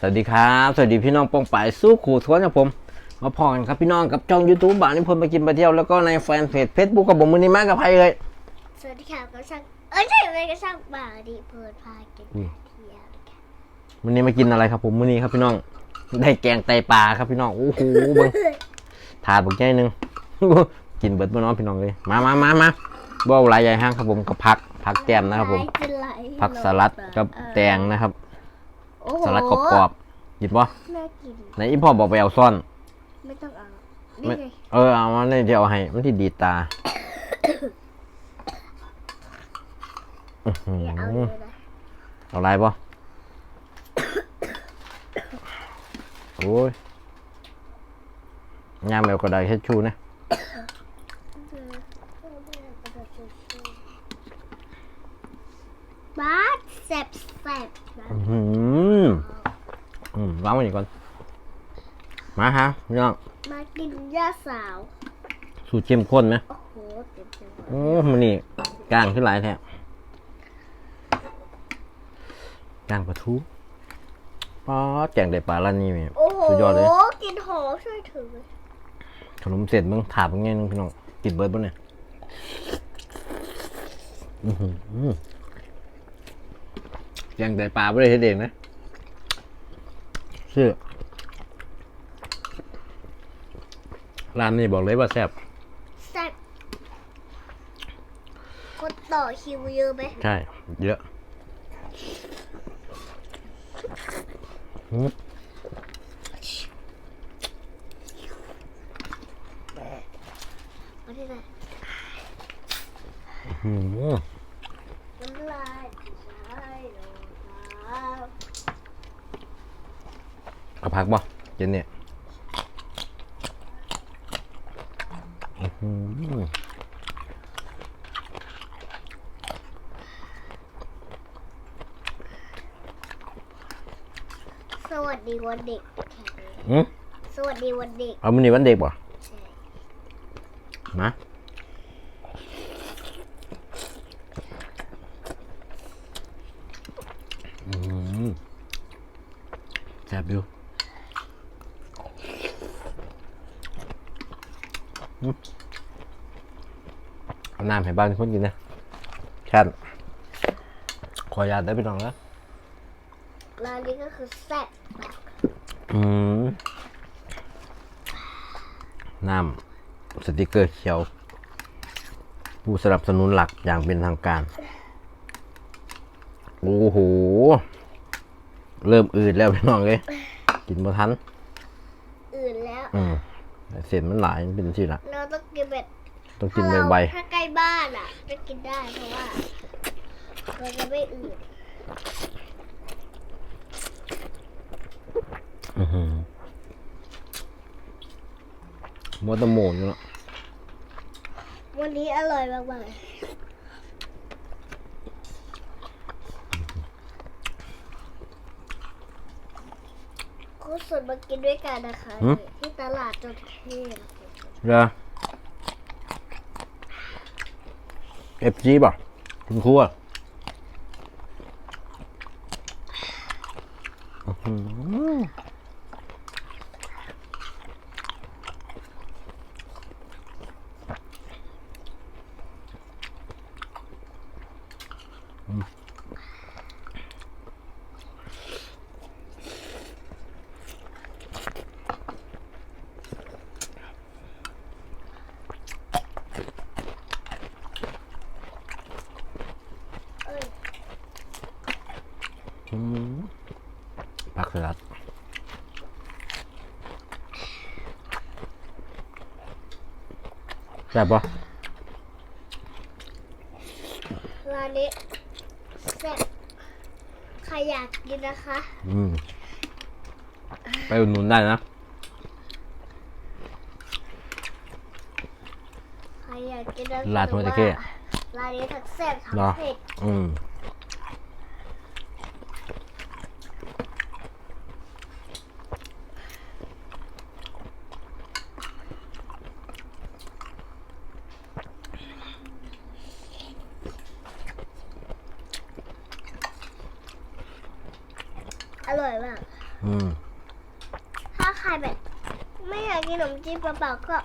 สวัสดีครับ สวัสดีพี่น้องปองป่ายสู้ขู่ทวนกับผม มาพอกันครับพี่น้องกับช่อง YouTube บ้านนิพนธ์ไปกินไปเที่ยวแล้วก็ในแฟนเพจเฟซบุ๊กกับผมมือนี้มากับใครเลย สวัสดีค่ะก็ช่างเอ้ยใช่เลยก็ช่างบ่าวดีเพิร์ดพากินอืมเที่ยวนะคะมือนี้มากินอะไรครับผมมือนี้ครับพี่น้อง ได้แกงไตปลาครับพี่น้องโอ้โหเบิ่งถาดบักใหญ่หนึงกินเบิดบ่น้องพี่น้องเลย มามามามาบ่เอาหลายใหญ่ห้างครับผมกับผักผักแก้มนะครับผมเป็นไรผักสลัดกับแตงนะครับ โอ้โหสลัดกรอบๆหยิบบ่น่ากินไหนอีพ่อบอกไปเอาซ่อน ไม่ต้องเอาไม่นี่ไงเออเอามาเนี่ยเดี๋ยวเอาให้มันที่ดีดตาอื้อหืออย่าเอาเลยนะเอาอะไรป่ะโอ้ยยามแมวก็ได้เฮ็ดชูนะบ้าดแสบแสบนะ อื้อหือ อืมวางไว้นี่ก่อน มาฮะพี่น้องมากินย่าสาว สูตรเข้มข้นไหมโอ้โหเต็มไปหมดโอ้มันนี่กลางขึ้นหลายแท้กลางปลาทูป๊อดแกงได้ปลาละนี่แม่โอ้โหสุดยอดเลย กินหอมช่วยถือขนมเสร็จมึงถาบมึงไงนึงพี่น้องกินเบิร์ดบ่เนี่ยอื้อหือแกงได้ปลาไม่ได้เฮ็ดเองนะ ชื่อร้านนี้บอกเลยว่าแซ่บแซ่บคนต่อคิวเยอะไหมใช่ เยอะอืมมาที่ไหนอืม น้ำลายไหลลงน้ เอา พักบ่เย็นเนี่ยอื้อหือำสวัสดีวันเด็กอืมสวัสดีวันเด็กเอามันนี่วันเด็กบ่ใช่มาอืมแซ่บอยู่อืม เอาน้ำให้บ้านคนกินนะแค่นขออนุญาตได้ไปน้องนะร้านนี้ก็คือแซ่บอืมน้ำสติกเกอร์เขียว ผู้สนับสนุนหลักอย่างเป็นทางการ โอ้โห เริ่มอืดแล้วพี่น้องเลย กินบ่ทัน อื่นแล้ว อืม เสร็จมันหลายมันเป็นที่ละเราต้องกินแบบต้องกินถ้าเราไวถ้าใกล้บ้านอะก็กินได้เพราะว่าเราจะไม่อืดๆอื้อหือมัวแตะโมงอยู่เนาะวันนี้อร่อยมากๆคุณสุดมากินด้วยกันนะคะที่ ตลาดจนเข้เหรอเอฟจีป่ะคุณครูอะอื ผักสลัดแซ่บปะร้านนี้แซ่บใครอยากกินนะคะ อืม ไปอุดหนุนได้นะ ใครอยากกินนะร้านหัวตะเข้ร้านนี้ทั้งแซ่บทั้งเนาะเผ็ด อืม อืม ถ้าใครแบบ ไม่อยากกินขน มจีนเปล่าๆก็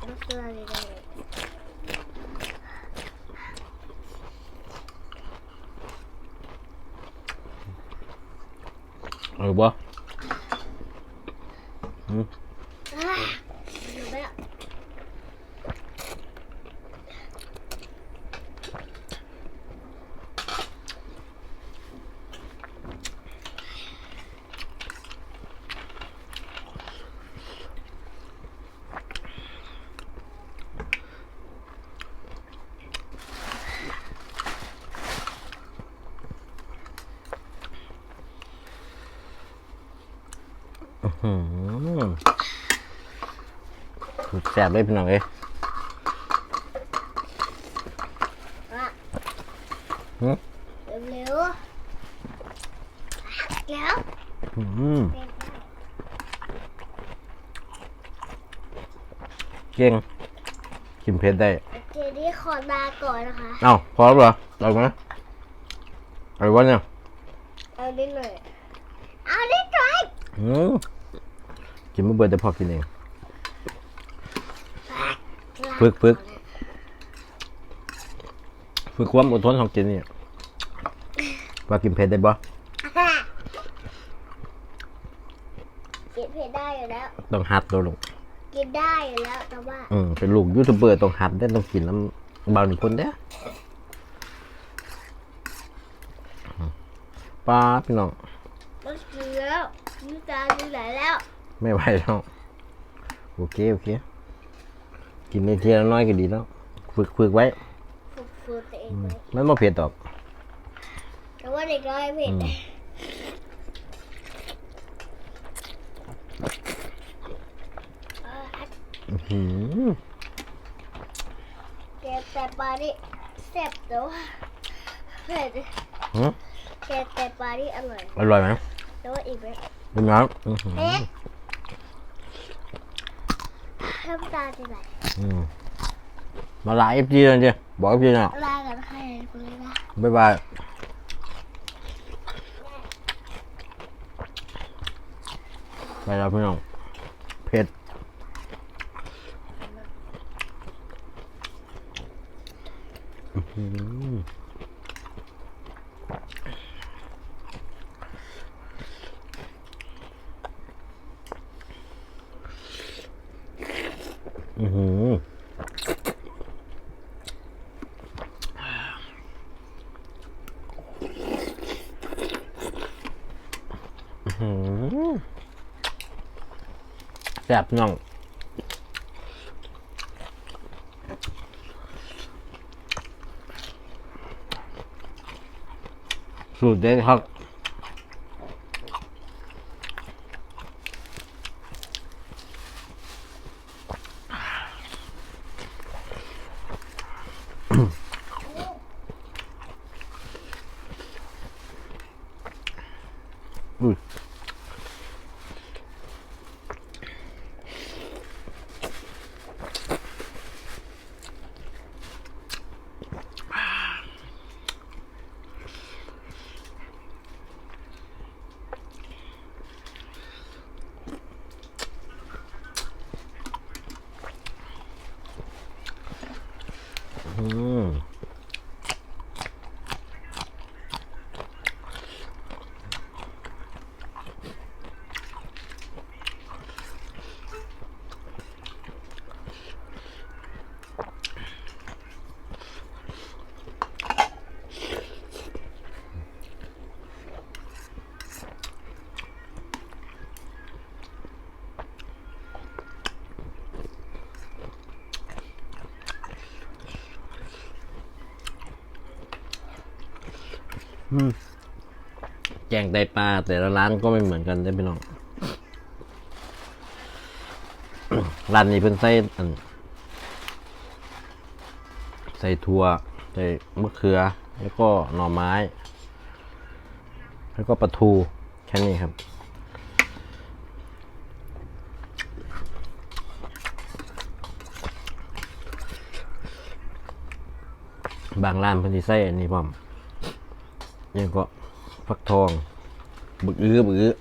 น้ำเกลือเลยได้เลย เออบ่อืม อะดูไปละ อืม แซ่บเลยพี่น้องเอ้ยอะหืมเร็วๆอะแล้วอืมเป็นไงเก่งกินเผ็ดได้โอเคนี่ขอลาก่อนนะคะ เอ้าพอแล้วเหรอเอาไหมเอาวะเนี่ย เอานิดหน่อยเอานิดหน่อยอืม กินไม่เบิดแต่พอกินเองฝึกฝึกฝึกความอดทนของกินนี่ว่ากินเผ็ดได้บ่กินเผ็ดได้อยู่แล้ว ต้องหัดตัวลงกินได้อยู่แล้วแต่ว่าอืมเป็นลูกยูทูบเบอร์ต้องหัดได้ต้องกินน้ำเบาหนึ่งคนเด้ออืมป้าดพี่น้องมันกินแล้วน้ำตาจะไหลแล้ว ไม่ไหวแล้ว โอเค โอเค กินในทีละน้อยก็ดีแล้ว ฝึกฝึกไว้ ฝึกฟูตัวเองอืมไว้มันไม่เผ็ดดอกแต่ว่าเด็กน้อยเผ็ดอืมเอออื้อหือแกงแต่ปลานี่แซ่บแต่ว่าเผ็ดหือแกงแต่ปลานี่อร่อย อร่อยไหมแต่ว่าอีกไหมเป็นไงอื้อหื อเอ๊ะน้ำตาจะไหลอืมมาลาเอฟจีเลยจีบอกเอฟจีนะลากันใครคนเลยนะบ๊ายบายไปแล้วพี่น้องเผ็ดอื้อหืออือหืออื้อหือ แซ่บน้องสูตรเด็ดครับอุ้ยอืม แกงไตปลาแต่ละร้านก็ไม่เหมือนกันได้พี่น้องร้านนี้เพิ่นใส่อันใส่ถั่วใส่มะเขือ แล้วก็หน่อไม้ แล้วก็ปลาทูแค่นี้ครับ บางร้านเพิ่นสิใส่อันนี้พร้อม ยังก็ฟักทองบึกอื้อบึกอื้อ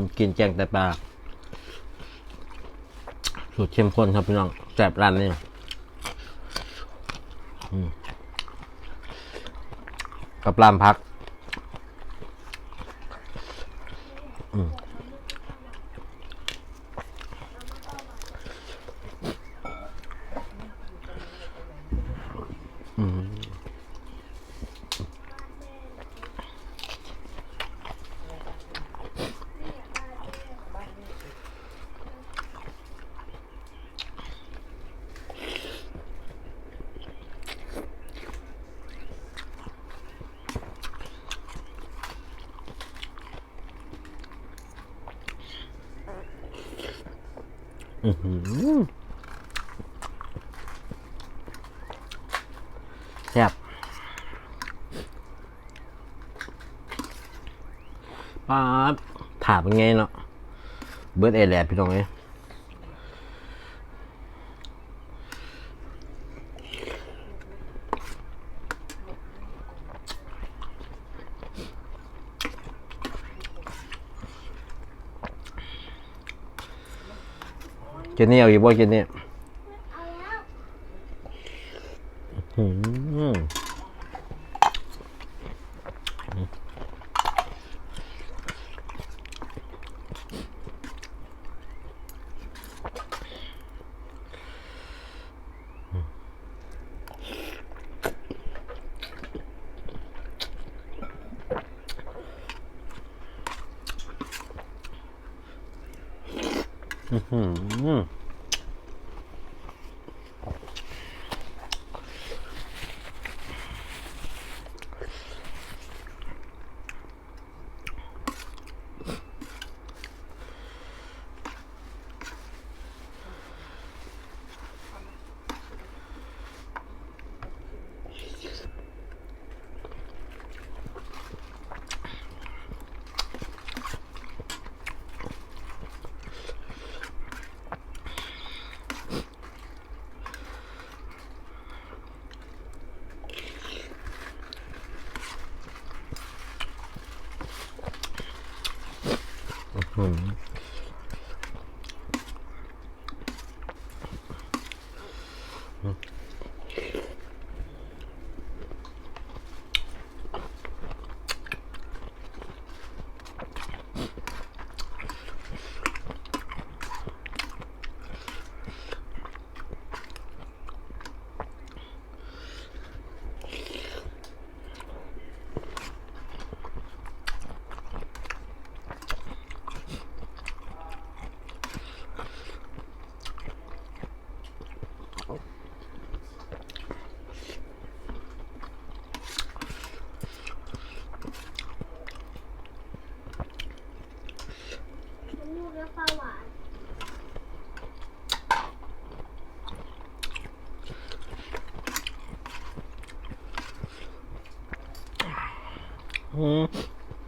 มกินแจงแต่ปลาสูตรเข้มข้นครับพี่น้องแซ่บร้านนี้กับปลามพัก แซ่บป้าบถามเป็นไงเนาะเบิร์ดเอแลบพี่น้องเอ้ ยเจนนี่เอาอีกบ่เจนนี่ เอาแล้ว อืม อื้อ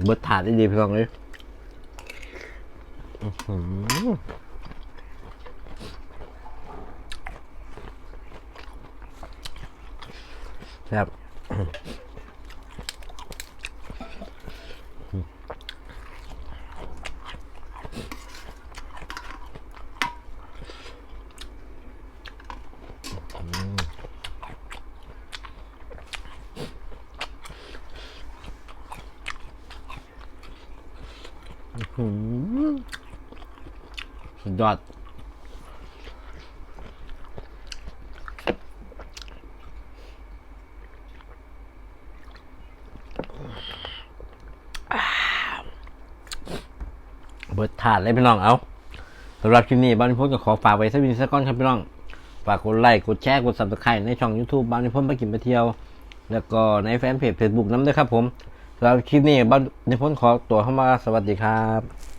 บดถาดได้ดีพี่น้องเลยแซ่บหือสุดยอด เบิดถาดเลยพี่น้องเอาสำหรับคลิปนี้บ้านนิพนธ์ก็ขอฝากไว้สักวินสักก้อนครับพี่น้องฝากกดไลค์กดแชร์กด subscribe ในช่อง YouTube บ้านนิพนธ์ไปกินไปเที่ยว แล้วก็ในแฟนเพจเฟซบุ๊กน้ำด้วยครับผมสำหรับคลิปนี้บ้านนิพนธ์ขอตัวเข้ามาสวัสดีครับ